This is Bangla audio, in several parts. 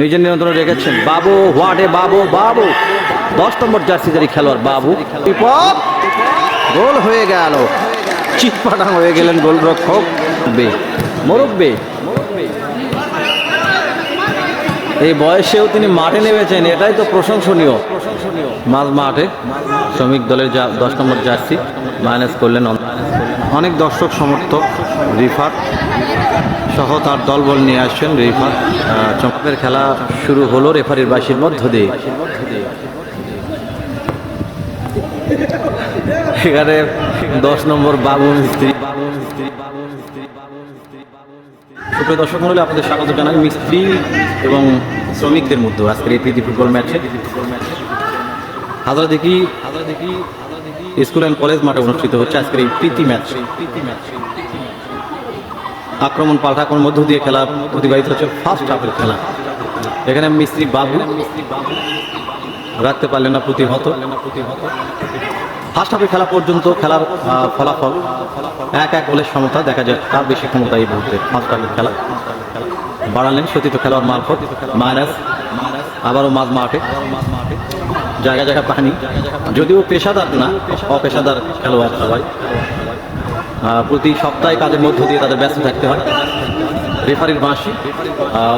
নিজের নিয়ন্ত্রণে রেখেছেন। বাবু হোয়াটে বাবু বাবু। দশ নম্বর জার্সিদারি খেলোয়াড় বাবু। গোল হয়ে গেল। চিৎপাটা হয়ে গেলেন গোলরক্ষক বে। এই বয়সেও তিনি মাঠে নেমেছেন, এটাই তো প্রশংসনীয়। মাঝ মাঠে শ্রমিক দলের যা দশ নম্বর জার্সি, মাইনাস করলেন অনেক দর্শক, সমর্থক রিফার সহ তার দলবল নিয়ে আসছেন রিফার চমকের খেলা শুরু হলো রেফারির বাসির মধ্য দিয়ে। এখানে দশ নম্বর বাবু মিস্ত্রি বাবু মিস্ত্রি বাবু মিস্ত্রি বাবু মিস্ত্রি সুপ্রিয় দর্শক মন্ডলী, আপনাদের স্বাগত জানাই মিস্ত্রি এবং শ্রমিকদের মধ্যে আজকের এই প্রীতি ফুটবল ম্যাচে। হাজারা দেখি হাজারা দেখি স্কুল অ্যান্ড কলেজ মাঠে অনুষ্ঠিত হচ্ছে আজকের এই প্রীতি ম্যাচ। আক্রমণ পাল্টাক্রমণ মধ্য দিয়ে খেলা প্রতিবাহিত হচ্ছে ফার্স্ট হাফের খেলা। এখানে মিস্ত্রি বাবু রাখতে পারলেন না প্রতিহত। ফার্স্ট হাফে খেলা পর্যন্ত খেলার ফলাফল এক এক গোলের সমতা দেখা যায়। তার বেশি ক্ষমতা এই মুহূর্তে ফার্স্ট হাফের খেলা। বাড়ালেন সতীত খেলোয়াড় মারফত, মাইনাস, আবারও মাঝ মাঠে। জায়গা জায়গা পানি যদিও পেশাদার না, অপেশাদার খেলোয়াড় সবাই। প্রতি সপ্তাহে কাজের মধ্য দিয়ে তাদের ব্যস্ত থাকতে হয়। রেফারির বাঁশি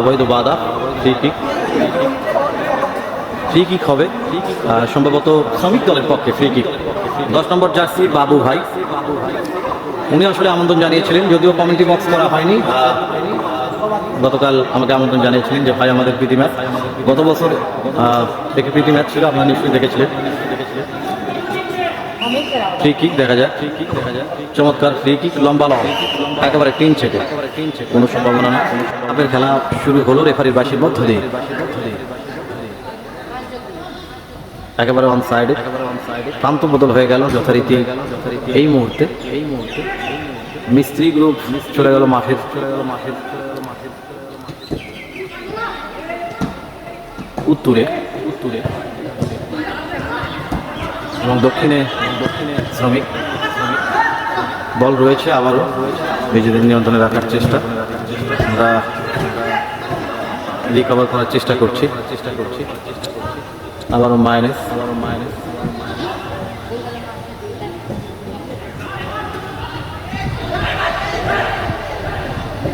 অবৈধ বাধা ফ্রি কিক ফ্রি কিক হবে। সম্ভবত শ্রমিক দলের পক্ষে ফ্রি কিক দশ নম্বর জার্সি বাবু ভাই। উনি আসলে আমন্ত্রণ জানিয়েছিলেন, যদিও কমিটি বক্স করা হয়নি। গতকাল আমাকে আমন্ত্রণ জানিয়েছিলেন যে, ভাই, আমাদের প্রীতি ম্যাচ গত বছর থেকে প্রীতি ম্যাচ ছিল, আপনারা নিশ্চয়ই দেখেছিলেন। ফ্রি কিক দেখা যায়। চমৎকার ফ্রি কিক লম্বা লং একেবারে টিন চেকে কোনো সম্ভাবনা না। আপনার খেলা শুরু হলো রেফারির বাসির মধ্য দিয়ে। একেবারে অন সাইডে প্রান্ত বদল হয়ে গেল যথারীতি এই মুহূর্তে। এই মুহূর্তে মিস্ত্রি গ্রুপ চলে গেল মাঠের। চলে গেল মাঠের উত্তরে উত্তরে। এবং দক্ষিণে দক্ষিণে শ্রমিক। বল রয়েছে আবারও। নিজেদের নিয়ন্ত্রণে রাখার চেষ্টা। আমরা রিকভার করার চেষ্টা করছি চেষ্টা করছি। আবারও মাইনাস আবারও মাইনাস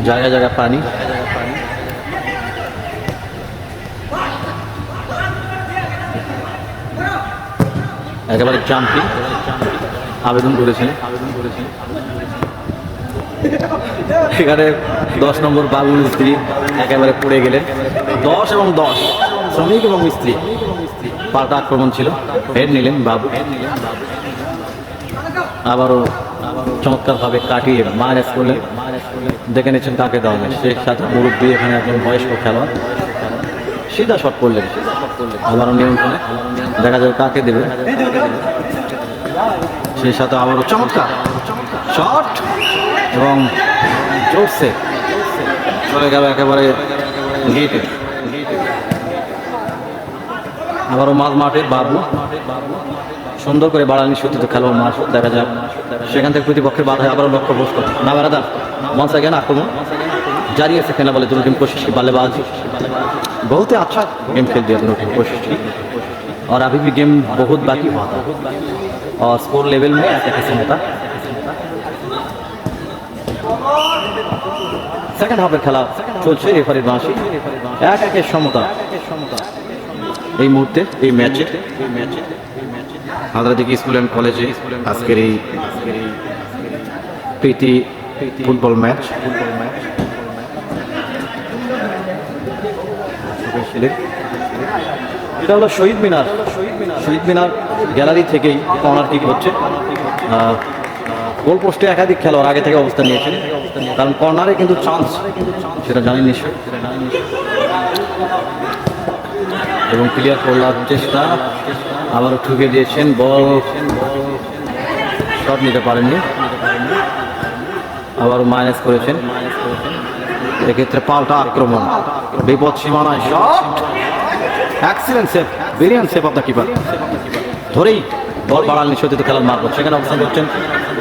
জায়গা জায়গা পানি একেবারে জাম্পিং আবেদন করেছেন। সেখানে দশ নম্বর বাবু মিস্ত্রি একেবারে পড়ে গেলেন। দশ এবং দশ। শ্রমিক এবং মিস্ত্রি পাল্টা আক্রমণ ছিল। হেড নিলেন বাবু। আবারও চমৎকারভাবে কাটিয়ে মাইনাস করলেন। দেখে নিচ্ছেন কাকে দেওয়া হবে সে সাথে মুরব্বী এখানে একজন বয়স্ক খেলোয়াড়। সিধা শট করলেন। আবারও নিয়ন্ত্রণে। দেখা যাবে কাকে দেবে। সেই সাথে আবারও চমৎকার শট এবং জোরসে চলে গেল একেবারে গেটে আবারও মাঝ মাঠে বাবু সুন্দর করে বাড়ানি সত্যি খেলোয়াড় মাঠ দেখা যাক সেখান থেকে প্রতিপক্ষের বাধায় আবারও লক্ষ্য বসত না বেড়াদা মঞ্চ গেন আক্রমণ जारी है सेकंड वाले दोनों टीम कोशिश की बल्लेबाजी बहुत ही अच्छा गेम खेल दिया दोनों टीम कोशिश की और अभी भी गेम बहुत बाकी हुआ था और स्कोर लेवल में ऐसा कैसे होता সেকেন্ড হাফের খেলা চলছে রেফারির বাঁশি এক একের সমতা এই মুহূর্তে, এই ম্যাচে হালদাদিকে স্কুল অ্যান্ড কলেজে আজকের এই প্রীতি ফুটবল ম্যাচ। এটা হলো শহীদ মিনার। শহীদ মিনার গ্যালারি থেকেই কর্নার কিক হচ্ছে। গোল পোস্টে একাধিক খেলোয়াড় আগে থেকে অবস্থান নিয়েছেন। কারণ কর্নারে কিন্তু চান্স সেটা জানেন নিশ্চয়ই। এবং ক্লিয়ার করার চেষ্টা। আবারও ঠুকে দিয়েছেন, বল শট নিতে পারেননি। আবারও মাইনাস করেছেন। এক্ষেত্রে পাল্টা আক্রমণ। বিপদ সীমানায় shot excellent save brilliant save of the keeper ধরেই বল বাড়ালেন সতীত খেলার মারফত। সেখানে অবস্থান করছেন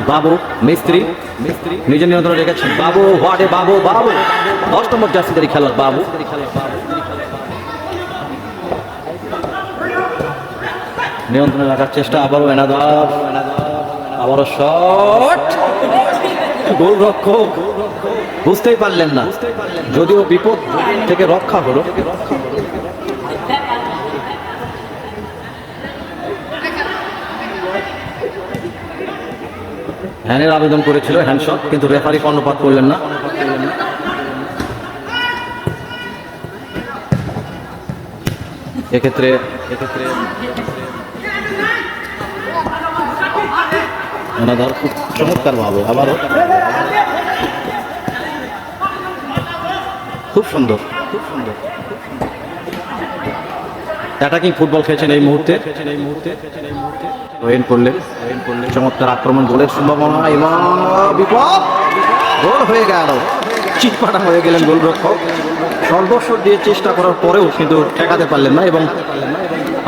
বাবু, মিস্ত্রি। মিস্ত্রি নিজের নিয়ন্ত্রণে রেখেছেন বাবু, ওয়ার্ডে বাবু বাবু। দশ নম্বর জার্সিদারি খেলার বাবু। নিয়ন্ত্রণে রাখার চেষ্টা আবারও এনাদার। আবারও শট। বুঝতেই পারলেন না। যদিও বিপদ থেকে রক্ষা হলো। হ্যানের আবেদন করেছিল হ্যান্ডশট, কিন্তু রেফারি কর্ণপাত করলেন না। এক্ষেত্রে এক্ষেত্রে ওনাদার খুব চমৎকার ভাবে, আবারও। খুব সুন্দর খুব সুন্দর। অ্যাটাকিং ফুটবল মুহূর্তে এই মুহূর্তে। ওয়েন করলেন ওয়েন করলেন চমৎকার আক্রমণ, গোলের সম্ভাবনা, এবং বিপদ গোল হয়ে গেল। চিটপাটা হয়ে গেলেন গোলরক্ষক। সর্বস্ব দিয়ে চেষ্টা করার পরেও কিন্তু ঠেকাতে পারলেন না, এবং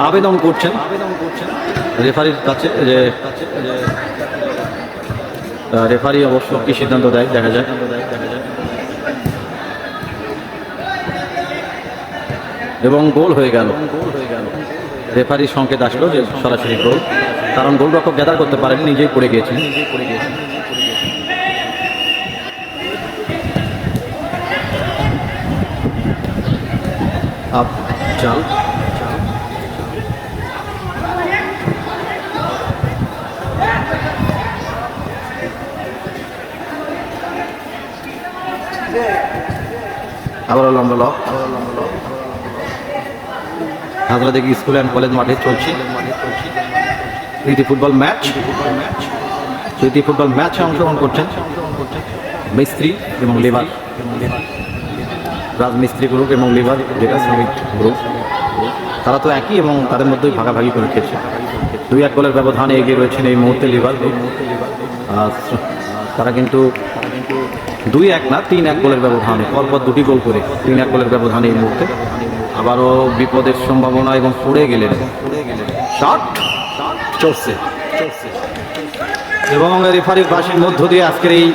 আবেদন করছেন। রেফারির কাছে যে রেফারি অবশ্য কি সিদ্ধান্ত দেয়, দেখা যায় এবং গোল হয়ে গেল। রেফারির সংকেত আসলো যে সরাসরি গোল। কারণ গোলরক্ষক গ্যাদার করতে পারেন, নিজেই পড়ে গিয়েছেন। আপ, চাল। দেখি স্কুল অ্যান্ড কলেজ মাঠে চলছে। প্রীতি ফুটবল ম্যাচ। প্রীতি ফুটবল ম্যাচে অংশগ্রহণ করছেন মিস্ত্রি এবং লেবার। রাজমিস্ত্রি গ্রুপ এবং লেবার যেটা শ্রমিক গ্রুপ। তারা তো একই এবং তাদের মধ্যেই ভাগাভাগি করে খেয়েছে দুই এক গোলের ব্যবধানে এগিয়ে রয়েছেন এই মুহূর্তে লিভার তারা কিন্তু দুই এক না, তিন এক গোলের ব্যবধানে। পরপর দুটি গোল করে তিন এক গোলের ব্যবধানে এই মুহূর্তে। আবারও বিপদের সম্ভাবনা এবং পড়ে গেলেন। চলছে। এবং রেফারির বাসির মধ্য দিয়ে আজকের এই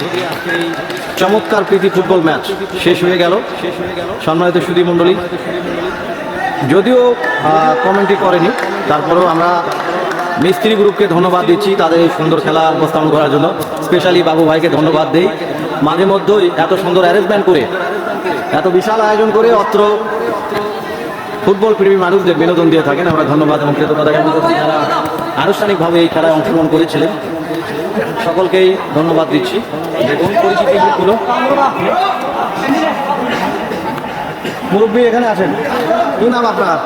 চমৎকার প্রীতি ফুটবল ম্যাচ শেষ হয়ে গেল। সম্মানিত সুদী মণ্ডলী, যদিও কমেন্টই করেনি, তারপরেও আমরা মিস্ত্রি গ্রুপকে ধন্যবাদ দিচ্ছি তাদের এই সুন্দর খেলা উপস্থাপন করার জন্য। স্পেশালি বাবু ভাইকে ধন্যবাদ দেই। মাঝে মধ্যেই এত সুন্দর অ্যারেঞ্জমেন্ট করে, এত বিশাল আয়োজন করে অত্র ফুটবল প্রেমী মানুষদের বিনোদন দিয়ে থাকেন। আমরা ধন্যবাদ এবং কৃতজ্ঞতা জ্ঞাপন করছি যারা আনুষ্ঠানিকভাবে এই খেলায় অংশগ্রহণ করেছিলেন। সকলকেই ধন্যবাদ দিচ্ছি। দেখুন পরিচিতি গ্রুপগুলো মুরব্বী এখানে আসেন কি নাম আপনার?